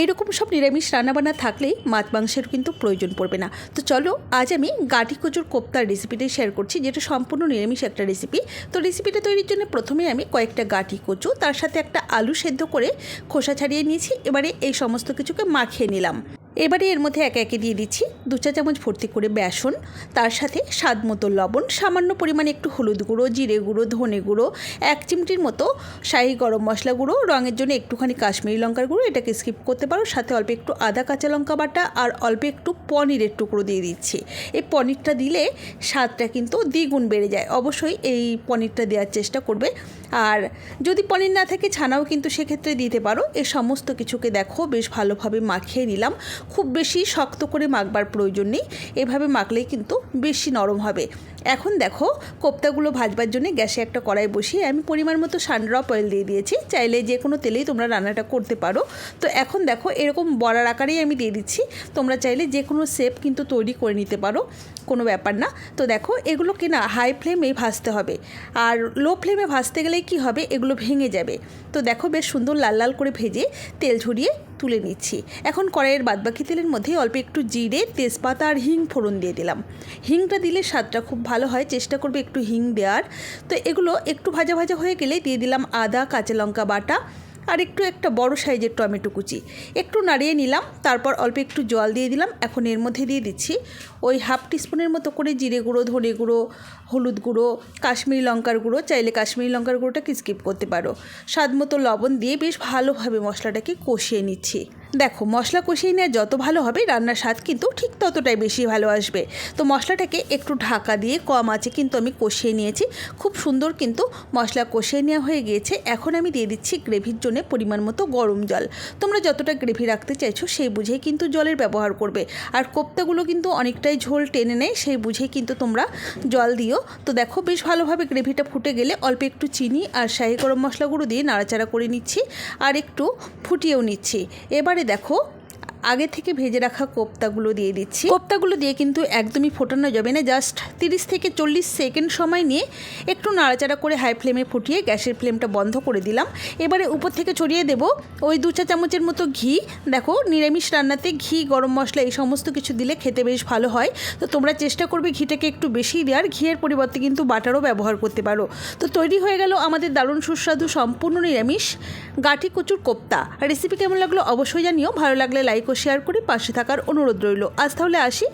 এইরকম সব নিরামিষ রান্নাবান্না থাকলেই মাছ মাংসের কিন্তু প্রয়োজন পড়বে না। তো চলো, আজ আমি গাঠি কচুর কোপ্তার রেসিপিটাই শেয়ার করছি, যেটা সম্পূর্ণ নিরামিষ একটা রেসিপি তো রেসিপিটা তৈরির জন্য প্রথমে আমি কয়েকটা গাঠি কচু, তার সাথে একটা আলু সেদ্ধ করে খোসা ছাড়িয়ে নিয়েছি, এবারে এই সমস্ত কিছুকে মাখিয়ে নিলাম। এবারে এর মধ্যে একে একে দিয়ে দিচ্ছি দু চা চামচ ভর্তি করে বেসন, তার সাথে স্বাদ মতো লবণ, সামান্য পরিমাণে একটু হলুদ গুঁড়ো, জিরে গুঁড়ো, ধনে গুঁড়ো, এক চিমটির মতো শাহি গরম মশলা গুঁড়ো, রঙের জন্য একটুখানি কাশ্মীরি লঙ্কার গুঁড়ো, এটাকে স্কিপ করতে পারো। সাথে অল্প একটু আদা কাঁচা লঙ্কা বাটা আর অল্প একটু পনিরের টুকরো দিয়ে দিচ্ছি। এই পনিরটা দিলে স্বাদটা কিন্তু দ্বিগুণ বেড়ে যায়। অবশ্যই এই পনিরটা দেওয়ার চেষ্টা করবে। আর যদি পনির না থাকে, ছানাও কিন্তু সেক্ষেত্রে দিতে পারো। এ সমস্ত কিছুকে দেখো, বেশ ভালোভাবে মাখিয়ে নিলাম। খুব বেশি শক্ত করে মাখবার প্রয়োজন নেই। এভাবে মাখলেই কিন্তু বেশি নরম হবে। এখন দেখো, কোপ্তাগুলো ভাজবার জন্য গ্যাসে একটা কড়াই বসিয়ে আমি পরিমাণ মতো সানড্রপ অয়েল দিয়ে দিয়েছি। চাইলে যে কোনো তেলেই তোমরা রান্নাটা করতে পারো। তো এখন দেখো, এরকম বড়ার আকারেই আমি দিয়ে দিচ্ছি। তোমরা চাইলে যে কোনো শেপ কিন্তু তৈরি করে নিতে পারো, কোনো ব্যাপার না। তো দেখো এগুলোকে না, হাই ফ্লেমেই ভাজতে হবে। আর লো ফ্লেমে ভাজতে গেলেই কি হবে, এগুলো ভেঙে যাবে। তো দেখো, বেশ সুন্দর লাল লাল করে ভেজে তেল ঝরিয়ে তুলে নিচ্ছি। এখন কড়াইয়ের বাদবাকি তেলের মধ্যে অল্প একটু জিরে, তেজপাতা আর হিং ফোড়ন দিয়ে দিলাম। হিংটা দিলে স্বাদটা খুব ভালো হয়, চেষ্টা করবে একটু হিং দেওয়ার। তো এগুলো একটু ভাজা ভাজা হয়ে গেলে দিয়ে দিলাম আদা, কাঁচা লঙ্কা বাটা আর একটু একটা বড় সাইজের টমেটো কুচি। একটু নাড়িয়ে নিলাম, তারপর অল্প একটু জল দিয়ে দিলাম। এখন এর মধ্যে দিয়ে দিচ্ছি ওই হাফ টিস্পুনের মতো করে জিরে গুঁড়ো, ধনে গুঁড়ো, হলুদ গুঁড়ো, কাশ্মীরি লঙ্কার গুঁড়ো চাইলে কাশ্মীরি লঙ্কার গুঁড়োটাকে স্কিপ করতে পারো। স্বাদ মতো লবণ দিয়ে বেশ ভালোভাবে মশলাটাকে কষিয়ে নিচ্ছি। দেখো, মশলা কষিয়ে নেওয়া যত ভালো হবে, রান্নার স্বাদ কিন্তু ঠিক ততটাই বেশি ভালো আসবে। তো মশলাটাকে একটু ঢাকা দিয়ে কম আছে কিন্তু আমি কষিয়ে নিয়েছি। খুব সুন্দর কিন্তু মশলা কষিয়ে নেওয়া হয়ে গিয়েছে। এখন আমি দিয়ে দিচ্ছি গ্রেভির জন্য পরিমাণ মতো গরম জল। তোমরা যতটা গ্রেভি রাখতে চাইছো, সেই বুঝেই কিন্তু জলের ব্যবহার করবে। আর কোপ্তাগুলো কিন্তু অনেকটাই ঝোল টেনে নেয়, সেই বুঝেই কিন্তু তোমরা জল দিও। তো দেখো, বেশ ভালোভাবে গ্রেভিটা ফুটে গেলে অল্প একটু চিনি আর শাহি গরম মশলা গুঁড়ো দিয়ে নাড়াচাড়া করে নিচ্ছি আর একটু ফুটিয়েও নিচ্ছি। এবারে দেখো আগে থেকে ভেজে রাখা কোপ্তাগুলো দিয়ে দিচ্ছি। কোপ্তাগুলো দিয়ে কিন্তু একদমই ফোটানো যাবে না জাস্ট তিরিশ থেকে চল্লিশ সেকেন্ড সময় নিয়ে একটু নাড়াচাড়া করে হাই ফ্লেমে ফুটিয়ে গ্যাসের ফ্লেমটা বন্ধ করে দিলাম। এবারে উপর থেকে ছড়িয়ে দেব ওই দু চা চামচের মতো ঘি। দেখো, নিরামিষ রান্নাতে ঘি, গরম মশলা এই সমস্ত কিছু দিলে খেতে বেশ ভালো হয়। তো তোমরা চেষ্টা করবে ঘিটাকে একটু বেশি দেওয়ার। ঘিয়ের পরিবর্তে কিন্তু বাটারও ব্যবহার করতে পারো। তো তৈরি হয়ে গেল আমাদের দারুণ সুস্বাদু সম্পূর্ণ নিরামিষ গাঠি কচুর কোপ্তা। রেসিপি কেমন লাগল অবশ্যই জানিও। ভালো লাগলে লাইক ও শেয়ার করে পাশে থাকার অনুরোধ রইল। আজ তাহলে আসি।